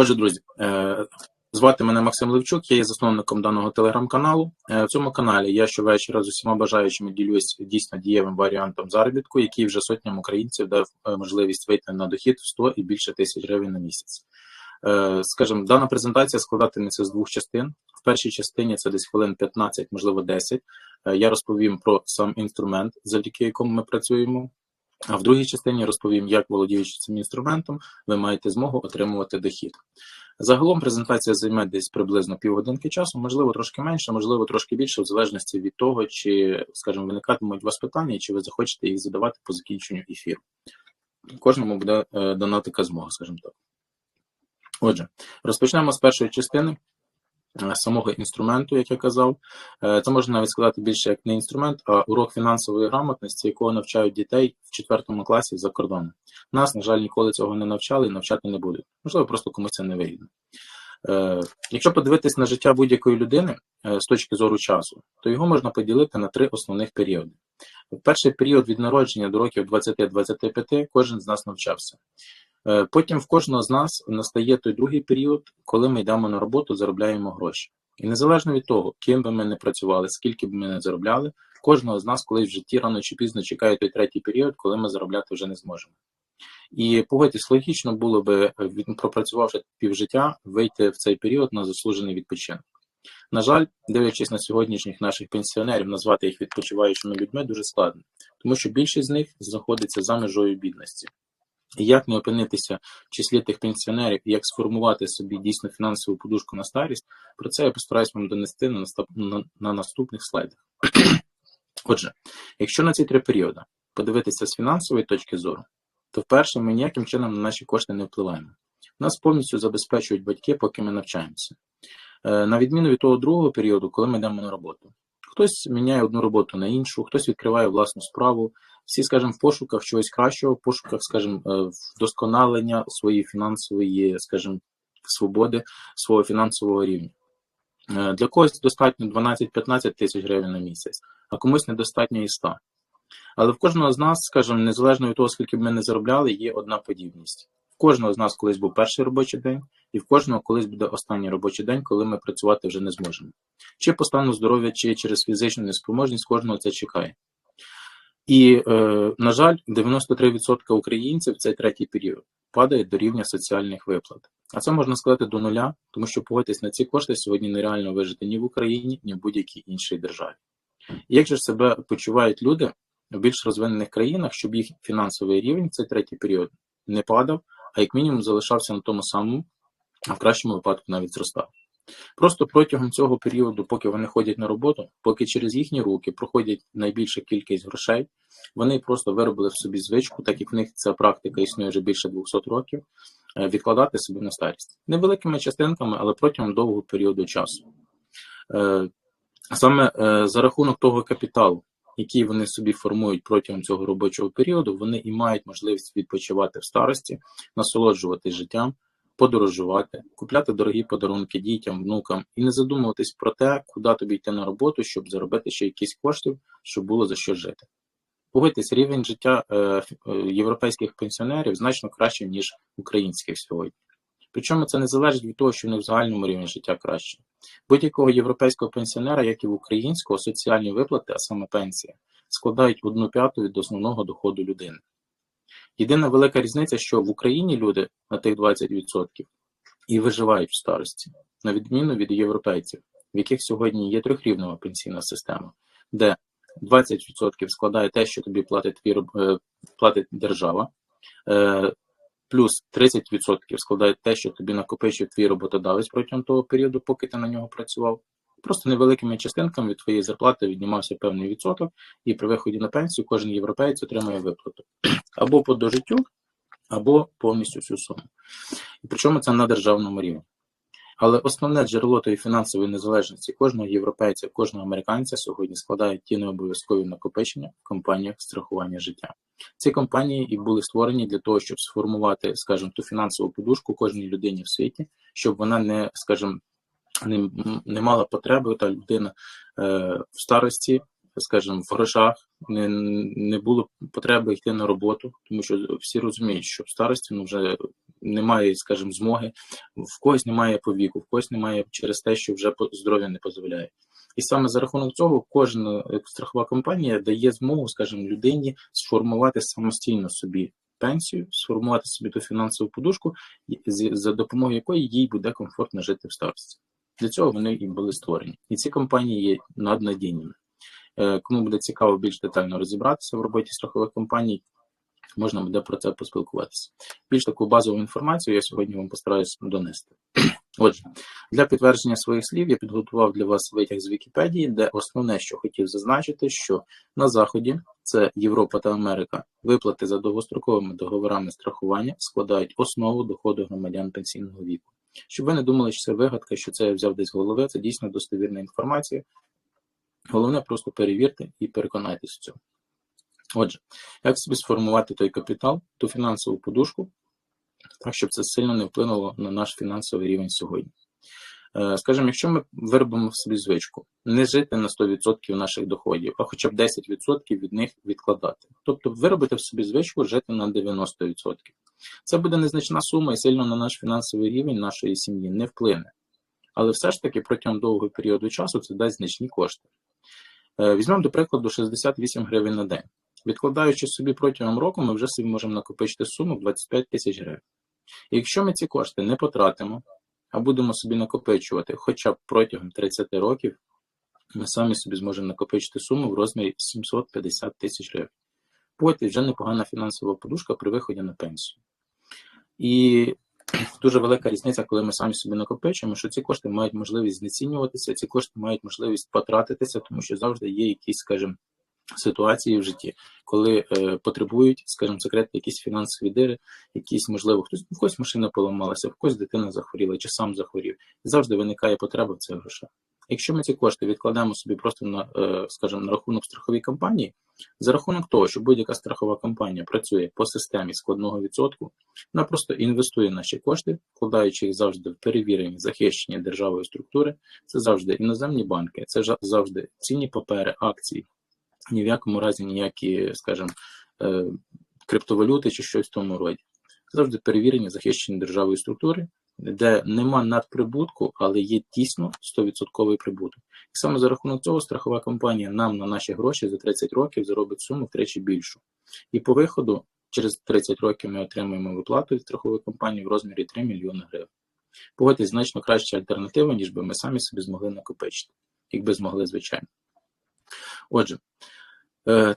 Отже, друзі, е, звати мене Максим Левчук, я є засновником даного телеграм-каналу. Е, В цьому каналі я щовечора з усіма бажаючими ділюсь дійсно дієвим варіантом заробітку, який вже сотням українців дав е, можливість вийти на дохід в 100 і більше тисяч гривень на місяць. Скажімо, дана презентація складатиметься з двох частин. В першій частині це десь хвилин 15, можливо 10. Е, Я розповім про сам інструмент, завдяки якому ми працюємо. А в другій частині розповім, як володіючи цим інструментом, ви маєте змогу отримувати дохід. Загалом презентація займе десь приблизно півгодинки часу, можливо, трошки менше, можливо, трошки більше, в залежності від того, чи, скажімо, виникатимуть у вас питання, чи ви захочете їх задавати по закінченню ефіру. Кожному буде е, дана така змога, скажімо так. Отже, розпочнемо з першої частини самого інструменту, як я казав. Е, Це можна навіть сказати більше як не інструмент, а урок фінансової грамотності, якого навчають дітей в четвертому класі за кордоном. Нас, на жаль, ніколи цього не навчали і навчати не будуть. Можливо, просто комусь це не вигідно. Е, Якщо подивитись на життя будь-якої людини е, з точки зору часу, то його можна поділити на три основних періоди. В перший період від народження до років 20-25 кожен з нас навчався. Е, Потім в кожного з нас настає той другий період, коли ми йдемо на роботу, заробляємо гроші. І незалежно від того, ким би ми не працювали, скільки б ми не заробляли, кожного з нас колись в житті рано чи пізно чекає той третій період, коли ми заробляти вже не зможемо. І погодьтесь, логічно було би, е, пропрацювавши півжиття, вийти в цей період на заслужений відпочинок. На жаль, дивлячись на сьогоднішніх наших пенсіонерів, назвати їх відпочиваючими людьми дуже складно, тому що більшість з них знаходиться за межою бідності. І як не опинитися в числі тих пенсіонерів, і як сформувати собі дійсно фінансову подушку на старість, про це я постараюсь вам донести на, наступ- на, на наступних слайдах. Отже, якщо на ці три періоди подивитися з фінансової точки зору, то вперше ми ніяким чином на наші кошти не впливаємо. Нас повністю забезпечують батьки, поки ми навчаємося. Е, На відміну від того другого періоду, коли ми йдемо на роботу. Хтось міняє одну роботу на іншу, хтось відкриває власну справу. Всі, скажімо, в пошуках чогось кращого, в пошуках, скажімо, е, вдосконалення своєї фінансової, скажімо, свободи, свого фінансового рівня. Е, Для когось достатньо 12-15 тисяч гривень на місяць, а комусь недостатньо і 100. Але в кожного з нас, скажімо, незалежно від того, скільки б ми не заробляли, є одна подібність. В кожного з нас колись був перший робочий день, і в кожного колись буде останній робочий день, коли ми працювати вже не зможемо. Чи по стану здоров'я, чи через фізичну неспроможність, кожного це чекає. І, е, на жаль, 93% українців цей третій період падають до рівня соціальних виплат. А це можна сказати до нуля, тому що погодьтесь на ці кошти сьогодні нереально вижити ні в Україні, ні в будь-якій іншій державі. І Як же ж себе почувають люди в більш розвинених країнах, щоб їх фінансовий рівень цей третій період не падав, а як мінімум залишався на тому самому, а в кращому випадку навіть зростав. Просто протягом цього періоду, поки вони ходять на роботу, поки через їхні руки проходять найбільша кількість грошей, вони просто виробили в собі звичку, так як в них ця практика існує вже більше 200 років, е, відкладати собі на старість невеликими частинками, але протягом довгого періоду часу. Е, Саме е, за рахунок того капіталу, який вони собі формують протягом цього робочого періоду, вони і мають можливість відпочивати в старості, насолоджуватись життям, подорожувати, купляти дорогі подарунки дітям, внукам і не задумуватись про те, куди тобі йти на роботу, щоб заробити ще якісь коштів, щоб було за що жити. Погодьтесь, рівень життя е, е, європейських пенсіонерів значно краще, ніж українських сьогодні. Причому це не залежить від того, що в в загальному рівні життя краще. Будь-якого європейського пенсіонера, як і в українського, соціальні виплати, а саме пенсія, складають одну п'яту від основного доходу людини. Єдина велика різниця, що в Україні люди на тих 20% і виживають в старості, на відміну від європейців, в яких сьогодні є трьохрівнева пенсійна система, де 20% складає те, що тобі платить, е, платить держава, е, плюс 30% складає те, що тобі накопичив твій роботодавець протягом того періоду, поки ти на нього працював. Просто невеликими частинками від твоєї зарплати віднімався певний відсоток, і при виході на пенсію кожен європеєць отримує виплату або по дожиттю, або повністю всю суму. І причому це на державному рівні. Але основне джерело тої фінансової незалежності кожного європейця, кожного американця сьогодні складають ті необов'язкові накопичення в компаніях страхування життя. Ці компанії і були створені для того, щоб сформувати, скажімо, ту фінансову подушку кожній людині в світі, щоб вона не, скажімо, не, мала потреби та людина е, в старості скажімо, в грошах, не, не було потреби йти на роботу, тому що всі розуміють, що в старості ну, вже немає, скажімо, змоги, в когось немає по віку, в когось немає через те, що вже здоров'я не дозволяє. І саме за рахунок цього кожна е, страхова компанія дає змогу, скажімо, людині сформувати самостійно собі пенсію, сформувати собі ту фінансову подушку, за допомогою якої їй буде комфортно жити в старості. Для цього вони і були створені. І ці компанії є наднадійними. Е, Кому буде цікаво більш детально розібратися в роботі страхових компаній, можна буде про це поспілкуватися. Більш таку базову інформацію я сьогодні вам постараюсь донести. Отже, для підтвердження своїх слів я підготував для вас витяг з Вікіпедії, де основне, що хотів зазначити, що на Заході, це Європа та Америка, виплати за довгостроковими договорами страхування складають основу доходу громадян пенсійного віку. Щоб ви не думали, що це вигадка, що це я взяв десь з голови, це дійсно достовірна інформація. Головне просто перевірте і переконайтесь в цьому. Отже, як собі сформувати той капітал, ту фінансову подушку, так, щоб це сильно не вплинуло на наш фінансовий рівень сьогодні. Е, Скажімо, якщо ми виробимо в собі звичку, не жити на 100% наших доходів, а хоча б 10% від них відкладати. Тобто виробити в собі звичку жити на 90%. Це буде незначна сума і сильно на наш фінансовий рівень нашої сім'ї не вплине. Але все ж таки протягом довгого періоду часу це дасть значні кошти. Е, Візьмемо, до прикладу, 68 гривень на день. Відкладаючи собі протягом року, ми вже собі можемо накопичити суму в 25 тисяч гривень. І якщо ми ці кошти не потратимо, а будемо собі накопичувати хоча б протягом 30 років, ми самі собі зможемо накопичити суму в розмірі 750 тисяч гривень. Потім вже непогана фінансова подушка при виході на пенсію. І дуже велика різниця, коли ми самі собі накопичуємо, що ці кошти мають можливість знецінюватися, ці кошти мають можливість потратитися, тому що завжди є якісь, скажімо, ситуації в житті, коли е, потребують, скажімо, секретні якісь фінансові дири, якісь, можливо, хтось в когось машина поламалася, в когось дитина захворіла чи сам захворів. І завжди виникає потреба в цих грошах. Якщо ми ці кошти відкладемо собі просто на, е, скажімо, на рахунок страховій компанії, за рахунок того, що будь-яка страхова компанія працює по системі складного відсотку, вона просто інвестує наші кошти, вкладаючи їх завжди в перевірені, захищені державою структури. Це завжди іноземні банки, це завжди цінні папери, акції, ні в якому разі ніякі, скажімо, е, криптовалюти чи щось в тому роді. Завжди перевірені, захищені державою структури, де нема надприбутку, але є дійсно 100% прибуток. І саме за рахунок цього страхова компанія нам на наші гроші за 30 років заробить суму втричі більшу. І по виходу, через 30 років ми отримуємо виплату від страхової компанії в розмірі 3 мільйони гривень. Погодьтесь, значно краща альтернатива, ніж би ми самі собі змогли накопичити, якби змогли, звичайно. Отже,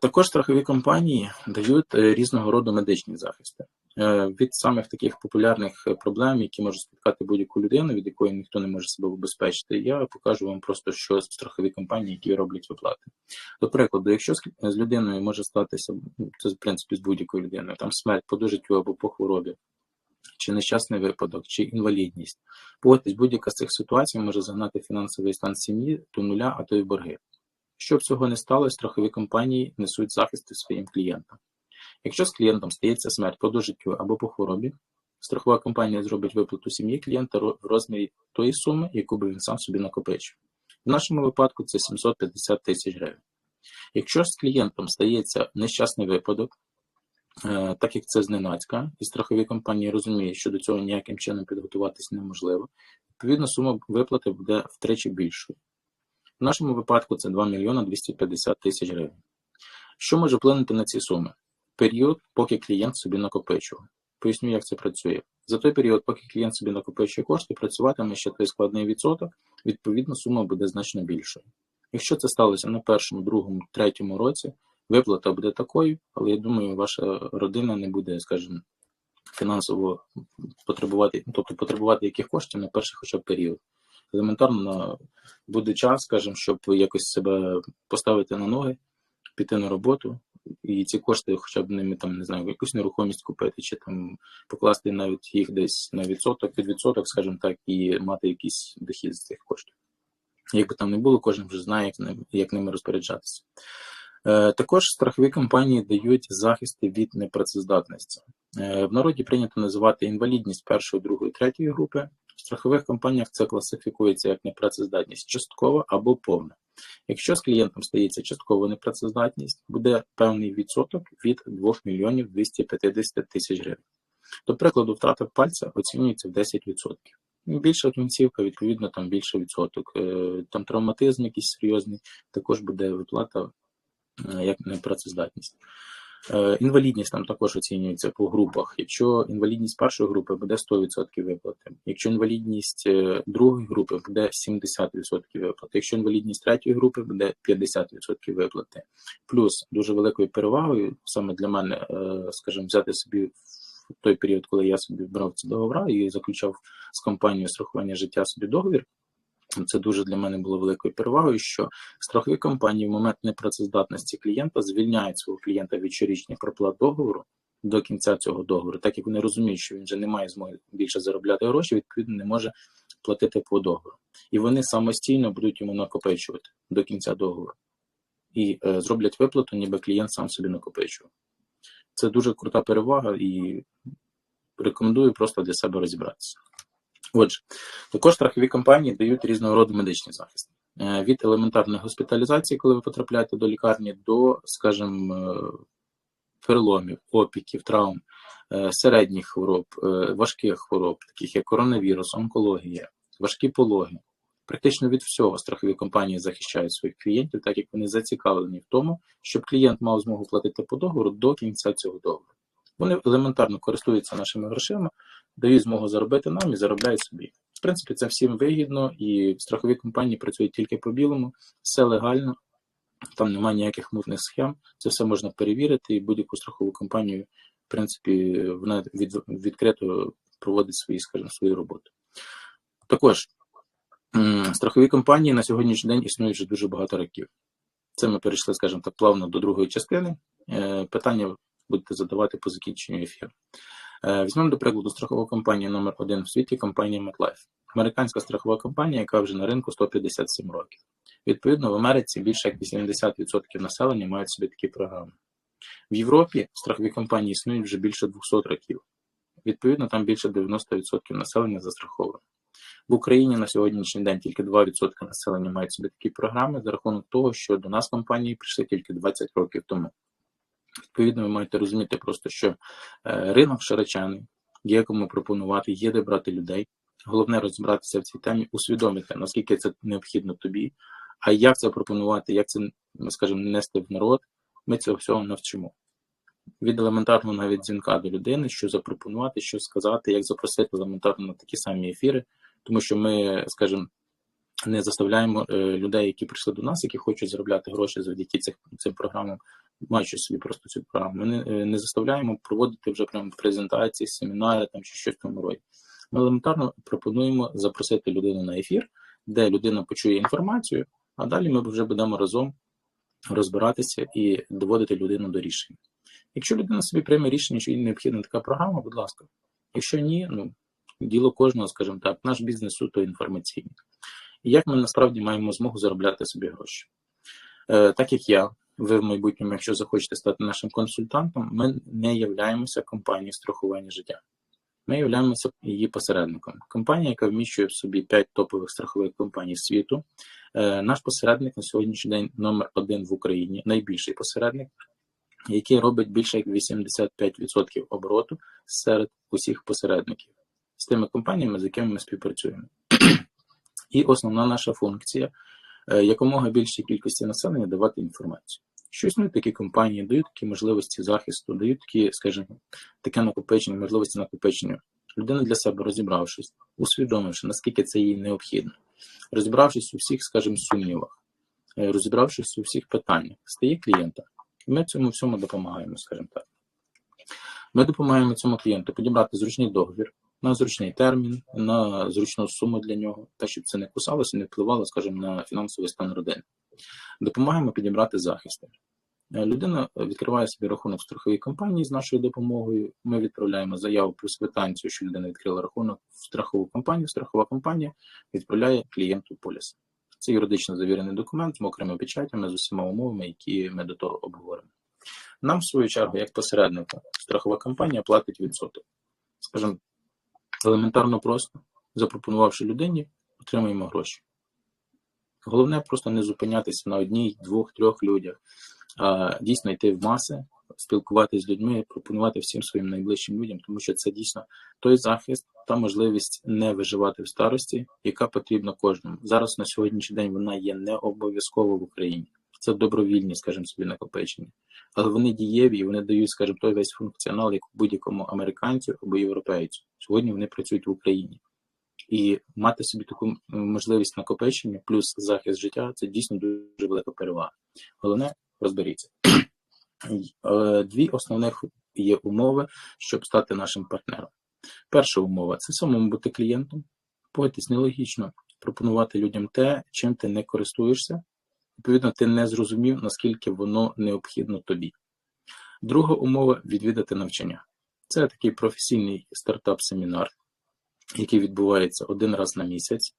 також страхові компанії дають е, різного роду медичні захисти. Е, Від самих таких популярних е, проблем, які можуть спіткати будь-яку людину, від якої ніхто не може себе убезпечити, я покажу вам просто, що страхові компанії, які роблять виплати. До прикладу, якщо з з людиною може статися, ну, це в принципі з будь-якою людиною, там смерть по дожиттю або по хворобі, чи нещасний випадок, чи інвалідність, погодьтесь, будь-яка з цих ситуацій може загнати фінансовий стан сім'ї до нуля, а то й борги. Щоб цього не сталося, страхові компанії несуть захисти своїм клієнтам. Якщо з клієнтом стається смерть по дожиттю або по хворобі, страхова компанія зробить виплату сім'ї клієнта в розмірі тої суми, яку би він сам собі накопичив. В нашому випадку це 750 тисяч гривень. Якщо з клієнтом стається нещасний випадок, е, так як це зненацька, і страхові компанії розуміють, що до цього ніяким чином підготуватись неможливо, відповідно сума виплати буде втричі більшою. В нашому випадку це 2 мільйона 250 тисяч гривень. Що може вплинути на ці суми? Період, поки клієнт собі накопичував. Поясню, як це працює. За той період, поки клієнт собі накопичує кошти, працюватиме ще той складний відсоток, відповідно, сума буде значно більшою. Якщо це сталося на першому, другому, третьому році, виплата буде такою, але я думаю, ваша родина не буде, скажімо, фінансово потребувати, тобто потребувати яких коштів на перший хоча б період. Елементарно буде час, скажімо, щоб якось себе поставити на ноги, піти на роботу, і ці кошти, хоча б ними там не знаю, якусь нерухомість купити, чи там покласти навіть їх десь на відсоток від відсоток, скажімо так, і мати якийсь дохід з цих коштів. Як би там не було, кожен вже знає, як ними, як ними розпоряджатися. Е, також страхові компанії дають захисти від непрацездатності. Е, в народі прийнято називати інвалідність першої, другої, третьої групи. Страхових компаніях це класифікується як непрацездатність часткова або повна. Якщо з клієнтом стається часткова непрацездатність, буде певний відсоток від 2 мільйонів 250 тисяч гривень. До прикладу, втрата пальця оцінюється в 10%. Більша кінцівка, відповідно, там більше відсоток. Е, там травматизм якийсь серйозний, також буде виплата е, як непрацездатність. Е, інвалідність там також оцінюється по групах. Якщо інвалідність першої групи буде 100% виплати, якщо інвалідність другої групи буде 70% виплати, якщо інвалідність третьої групи буде 50% виплати. Плюс дуже великою перевагою саме для мене, скажімо, взяти собі В той період, коли я собі брав ці договори і заключав з компанією страхування життя собі договір. Це дуже для мене було великою перевагою, що страхові компанії в момент непрацездатності клієнта звільняють свого клієнта від щорічних проплат договору до кінця цього договору, так як вони розуміють, що він вже не має змоги більше заробляти гроші, відповідно не може платити по договору. І вони самостійно будуть йому накопичувати до кінця договору і е, зроблять виплату, ніби клієнт сам собі накопичував. Це дуже крута перевага і рекомендую просто для себе розібратися. Отже, також страхові компанії дають різного роду медичний захист. Е, від елементарної госпіталізації, коли ви потрапляєте до лікарні, до, скажімо, е, переломів, опіків, травм, е, середніх хвороб, важких хвороб, таких як коронавірус, онкологія, важкі пологи. Практично від всього страхові компанії захищають своїх клієнтів, так як вони зацікавлені в тому, щоб клієнт мав змогу платити по договору до кінця цього договору. Вони елементарно користуються нашими грошима, дають змогу заробити нам і заробляють собі. В принципі, це всім вигідно, і страхові компанії працюють тільки по білому, все легально, там немає ніяких мутних схем, це все можна перевірити, і будь-яку страхову компанію, в принципі, вона від, відкрито проводить свої, скажімо, свою роботу. Також страхові компанії на сьогоднішній день існують вже дуже багато років. Це ми перейшли, скажімо так, плавно до другої частини. Е, питання будете задавати по закінченню ефіру. Е, візьмемо, до прикладу, страхову компанію номер 1 в світі компанія MetLife. Американська страхова компанія, яка вже на ринку 157 років. Відповідно, в Америці більше як 80% населення мають собі такі програми. В Європі страхові компанії існують вже більше 200 років. Відповідно, там більше 90% населення застраховано. В Україні на сьогоднішній день тільки 2% населення мають собі такі програми за рахунок того, що до нас компанії прийшли тільки 20 років тому. Відповідно, ви маєте розуміти просто, що е, ринок широчаний, є кому пропонувати, є де брати людей. Головне розібратися в цій темі, усвідомити, наскільки це необхідно тобі, а як це пропонувати, як це, скажімо, нести в народ, ми цього всього навчимо. Від елементарного навіть дзвінка до людини, що запропонувати, що сказати, як запросити елементарно на такі самі ефіри, тому що ми, скажімо, не заставляємо е, людей, які прийшли до нас, які хочуть заробляти гроші завдяки цих цим програмам, маючи собі просто цю програму. Ми не, е, не заставляємо проводити вже прямо презентації, семінари там чи щось в тому роді. Ми елементарно пропонуємо запросити людину на ефір, де людина почує інформацію, а далі ми вже будемо разом розбиратися і доводити людину до рішення. Якщо людина собі прийме рішення, що їй необхідна така програма, будь ласка. Якщо ні, ну діло кожного, скажімо так, наш бізнес суто інформаційний. І як ми насправді маємо змогу заробляти собі гроші? Е, Так як я, ви в майбутньому, якщо захочете стати нашим консультантом, ми не являємося компанією страхування життя. Ми являємося її посередником. Компанія, яка вміщує в собі 5 топових страхових компаній світу. Е, наш посередник на сьогоднішній день номер один в Україні, найбільший посередник, який робить більше як 85% обороту серед усіх посередників з тими компаніями, з якими ми співпрацюємо. І основна наша функція е, якомога більшій кількості населення давати інформацію. Що існують такі компанії, дають такі можливості захисту, дають такі, скажімо, таке накопичення, можливості накопичення. Людина для себе розібравшись, усвідомивши, наскільки це їй необхідно, розібравшись у всіх, скажімо, сумнівах, е, розібравшись у всіх питаннях, стає клієнтом. Ми цьому всьому допомагаємо, скажімо так. Ми допомагаємо цьому клієнту підібрати зручний договір, на зручний термін, на зручну суму для нього, так щоб це не кусалося, не впливало, скажімо, на фінансовий стан родини. Допомагаємо підібрати захисти. Е, людина відкриває собі рахунок в страховій компанії з нашою допомогою. Ми відправляємо заяву плюс квитанцію, що людина відкрила рахунок в страхову компанію. Страхова компанія відправляє клієнту поліс. Це юридично завірений документ з мокрими печатями, з усіма умовами, які ми до того обговоримо. Нам, в свою чергу, як посереднику, страхова компанія платить відсоток. Скажімо, Елементарно просто, запропонувавши людині, отримаємо гроші. Головне просто не зупинятися на одній, двох, трьох людях, а дійсно йти в маси, спілкуватися з людьми, пропонувати всім своїм найближчим людям, тому що це дійсно той захист, та можливість не виживати в старості, яка потрібна кожному. Зараз на сьогоднішній день вона є не обов'язково в Україні. Це добровільні, скажімо собі, накопичення. Але вони дієві і вони дають, скажімо, той весь функціонал, як будь-якому американцю або європейцю. Сьогодні вони працюють в Україні. І мати собі таку можливість накопичення, плюс захист життя це дійсно дуже велика перевага. Головне розберіться. Е, дві основних є умови, щоб стати нашим партнером. Перша умова це самому бути клієнтом. Погодьтесь, нелогічно пропонувати людям те, чим ти не користуєшся. Відповідно, ти не зрозумів, наскільки воно необхідно тобі. Друга умова відвідати навчання. Це такий професійний стартап-семінар, який відбувається один раз на місяць.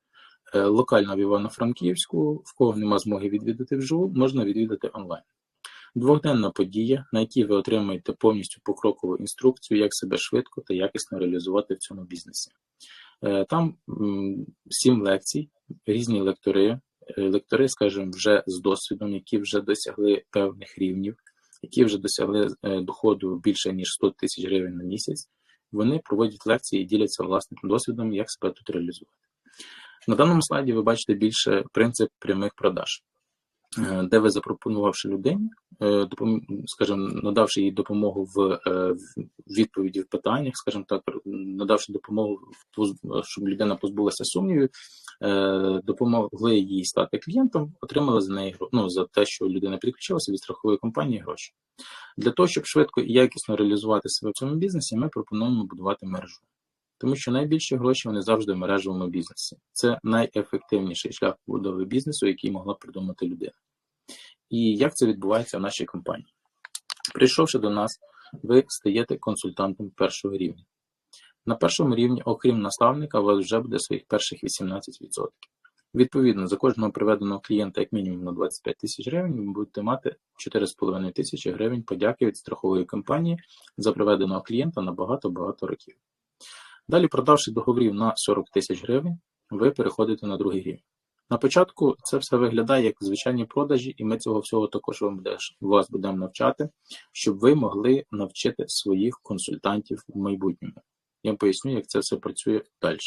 Е, локально в Івано-Франківську, в кого нема змоги відвідати вживу, можна відвідати онлайн. Двохденна подія, на якій ви отримаєте повністю покрокову інструкцію, як себе швидко та якісно реалізувати в цьому бізнесі. Е, там сім лекцій, різні лектори, лектори, скажімо, вже з досвідом, які вже досягли певних рівнів, які вже досягли е, доходу більше ніж 100 тисяч гривень на місяць. Вони проводять лекції і діляться власним досвідом, як себе тут реалізувати. На даному слайді ви бачите більше принцип прямих продаж. Е, де ви запропонувавши людині, е, скажімо, надавши їй допомогу в е, відповіді в питаннях, скажімо так, надавши допомогу, щоб людина позбулася сумнівів, допомогли їй стати клієнтом, отримали за неї ну, за те, що людина підключилася від страхової компанії гроші. Для того, щоб швидко і якісно реалізувати себе в цьому бізнесі, ми пропонуємо будувати мережу. Тому що найбільші гроші вони завжди в мережевому бізнесі. Це найефективніший шлях побудови бізнесу, який могла придумати людина. І як це відбувається в нашій компанії? Прийшовши до нас, ви стаєте консультантом першого рівня. На першому рівні, окрім наставника, у вас вже буде своїх перших 18%. Відповідно, за кожного приведеного клієнта, як мінімум на 25 тисяч гривень, ви будете мати 4,5 тисячі гривень подяки від страхової компанії за приведеного клієнта на багато-багато років. Далі, продавши договорів на 40 тисяч гривень, ви переходите на другий рівень. На початку це все виглядає як звичайні продажі, і ми цього всього також вам вас будемо навчати, щоб ви могли навчити своїх консультантів в майбутньому. Я вам поясню, як це все працює далі.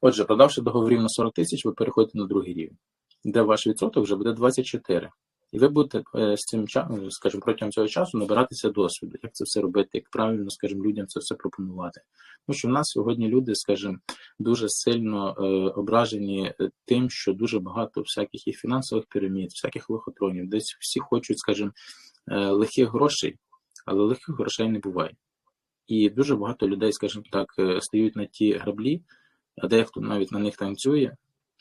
Отже, продавши договорів на 40 тисяч, ви переходите на другий рівень, де ваш відсоток вже буде 24. І ви будете е, з цим часом, скажімо, протягом цього часу набиратися досвіду, як це все робити, як правильно, скажімо, людям це все пропонувати. Тому що в нас сьогодні люди, скажімо, дуже сильно е, ображені е, тим, що дуже багато всяких і фінансових пірамід, всяких лохотронів, десь всі хочуть, скажімо, е, легких грошей, але легких грошей не буває. І дуже багато людей, скажімо так, е, стають на ті граблі, а дехто навіть на них танцює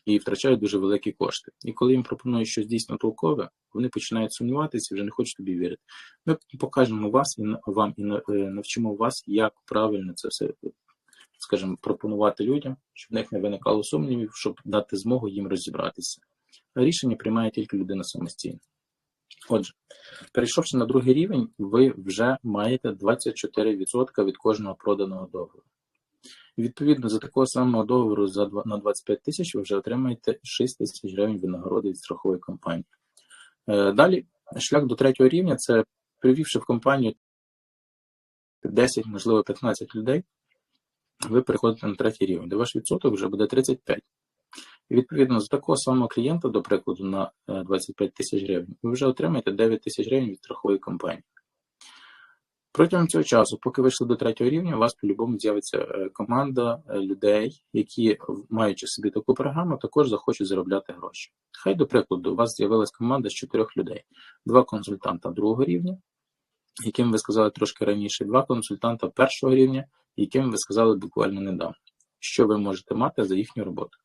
і втрачають дуже великі кошти. І коли їм пропонують щось дійсно толкове, вони починають сумніватися і вже не хочуть тобі вірити. Ми покажемо вас і вам і е, навчимо вас, як правильно це все, скажімо, пропонувати людям, щоб в них не виникало сумнівів, щоб дати змогу їм розібратися. А рішення приймає тільки людина самостійно. Отже, перейшовши на другий рівень, ви вже маєте 24% від кожного проданого договору. Відповідно, за такого самого договору за на 25 тисяч ви вже отримаєте 6 тисяч гривень винагороди від страхової компанії. Е, далі, шлях до третього рівня це привівши в компанію 10, можливо, 15 людей, ви переходите на третій рівень, де ваш відсоток вже буде 35. І відповідно, за такого самого клієнта, до прикладу, на 25 е, тисяч гривень, ви вже отримаєте 9 тисяч гривень від страхової компанії. Протягом цього часу, поки вийшли до третього рівня, у вас по-любому з'явиться е, команда е, людей, які, маючи собі таку програму, також захочуть заробляти гроші. Хай, до прикладу, у вас з'явилась команда з чотирьох людей: два консультанта другого рівня, яким ви сказали трошки раніше, два консультанта першого рівня, яким ви сказали буквально недавно, що ви можете мати за їхню роботу.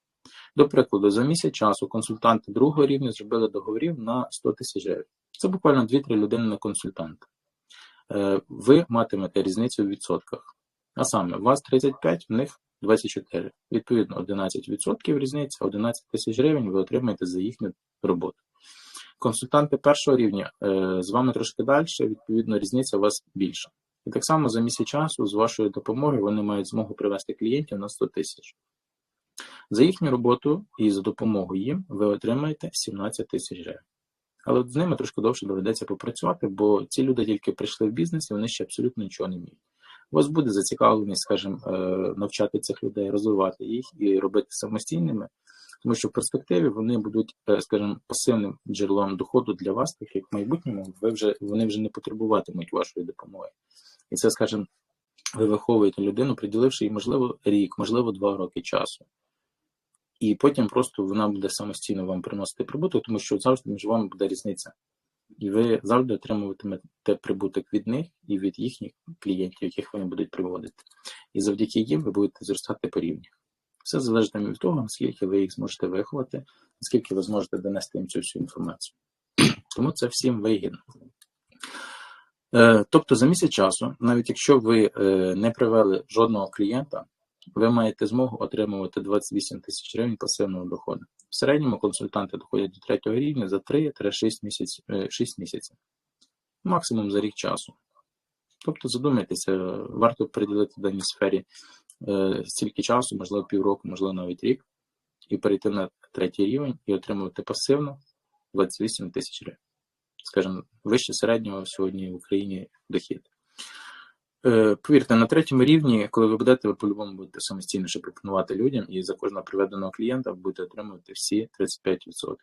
До прикладу, за місяць часу консультанти другого рівня зробили договорів на 100 тисяч гривень. Це буквально 2-3 людини на консультанта. Е, ви матимете різницю в відсотках. А саме, у вас 35, в них 24. Відповідно, 11% різниця, 11 тисяч гривень ви отримаєте за їхню роботу. Консультанти першого рівня е, з вами трошки далі, відповідно, різниця у вас більша. І так само за місяць часу, з вашою допомогою, вони мають змогу привести клієнтів на 100 тисяч. За їхню роботу і за допомогою їм ви отримаєте 17 тисяч гривень. Але от з ними трошки довше доведеться попрацювати, бо ці люди тільки прийшли в бізнес і вони ще абсолютно нічого не вміють. У вас буде зацікавленість, скажімо, е, навчати цих людей, розвивати їх і робити самостійними, тому що в перспективі вони будуть, е, скажімо, пасивним джерелом доходу для вас, так як в майбутньому ви вже вони вже не потребуватимуть вашої допомоги. І це, скажімо, ви виховуєте людину, приділивши їй, можливо, рік, можливо, два роки часу. І потім просто вона буде самостійно вам приносити прибуток, тому що завжди між вами буде різниця. І ви завжди отримуватимете прибуток від них і від їхніх клієнтів, яких вони будуть приводити. І завдяки їм ви будете зростати по рівні. Все залежить від того, наскільки ви їх зможете виховати, наскільки ви зможете донести їм цю всю інформацію. Тому це всім вигідно. Е, Тобто за місяць часу, навіть якщо ви е, не привели жодного клієнта, ви маєте змогу отримувати 28 тисяч гривень пасивного доходу. В середньому консультанти доходять до третього рівня за 3-6 місяців, 6 місяців, максимум за рік часу. Тобто, задумайтеся, варто приділити даній сфері е, стільки часу, можливо, півроку, можливо, навіть рік, і перейти на третій рівень і отримувати пасивно 28 тисяч гривень. Скажімо, вище середнього сьогодні в Україні дохід. Е, Повірте, на третьому рівні, коли ви будете, ви по-любому будете самостійніше пропонувати людям, і за кожного приведеного клієнта ви будете отримувати всі 35%.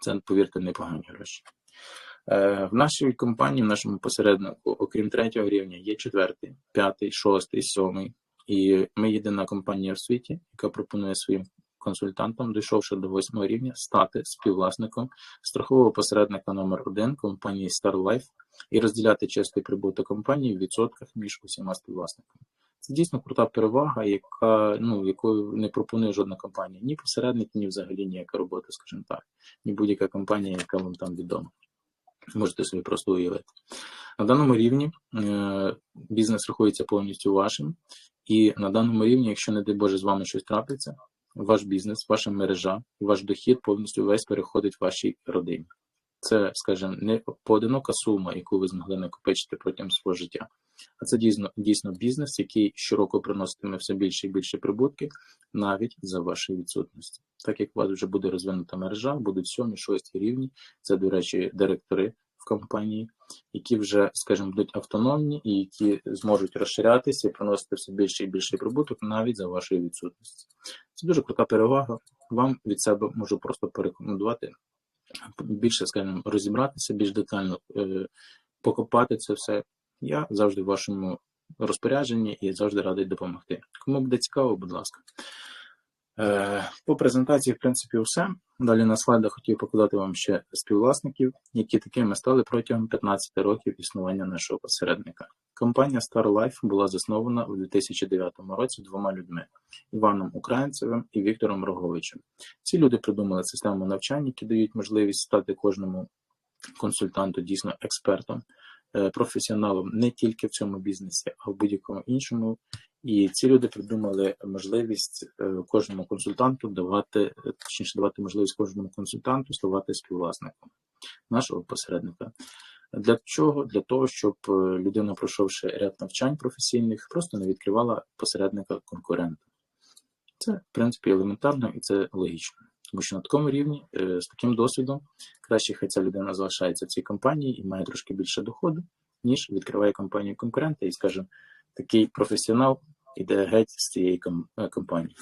Це, повірте, непогані гроші. Е, В нашій компанії, в нашому посереднику, окрім третього рівня, є четвертий, п'ятий, шостий, сьомий. І ми єдина компанія в світі, яка пропонує своїм консультантам, дійшовши до восьмого рівня, стати співвласником страхового посередника номер 1 компанії StarLife і розділяти чистий прибуток компанії в відсотках між усіма співвласниками. Це дійсно крута перевага, яка ну яку не пропонує жодна компанія, ні посередник, ні взагалі ніяка робота, скажімо так, ні будь-яка компанія, яка вам там відома. Можете собі просто уявити. На даному рівні е, бізнес рахується повністю вашим, і на даному рівні, якщо не дай Боже з вами щось трапиться, ваш бізнес, ваша мережа, ваш дохід повністю весь переходить вашій родині. Це, скажімо, не поодинока сума, яку ви змогли накопичити протягом свого життя. А це дійсно дійсно бізнес, який щороку приноситиме все більше і більше прибутки, навіть за вашої відсутності. Так як у вас вже буде розвинута мережа, будуть сьомі, шості рівні. Це, до речі, директори в компанії, які вже, скажімо, будуть автономні і які зможуть розширятися і приносити все більше і більше прибуток навіть за вашої відсутності. Це дуже крута перевага. Вам від себе можу просто порекомендувати більше, скажімо, розібратися, більш детально е, покопати це все. Я завжди в вашому розпорядженні і завжди радий допомогти. Кому буде цікаво, будь ласка. Е, По презентації, в принципі, все. Далі на слайдах хотів показати вам ще співвласників, які такими стали протягом 15 років існування нашого посередника. Компанія StarLife була заснована у 2009 році двома людьми: Іваном Українцевим і Віктором Роговичем. Ці люди придумали систему навчання, які дають можливість стати кожному консультанту дійсно експертом, е, професіоналом не тільки в цьому бізнесі, а в будь-якому іншому. І ці люди придумали можливість е, кожному консультанту давати, точніше давати можливість кожному консультанту ставати співвласником нашого посередника. Для чого? Для того, щоб е, людина, пройшовши ряд навчань професійних, просто не відкривала посередника конкурента. Це, в принципі, елементарно і це логічно. Тому що на такому рівні, е, з таким досвідом, краще хай ця людина залишається в цій компанії і має трошки більше доходу, ніж відкриває компанію конкурента і, скажімо, такий професіонал іде геть з цієї компанії.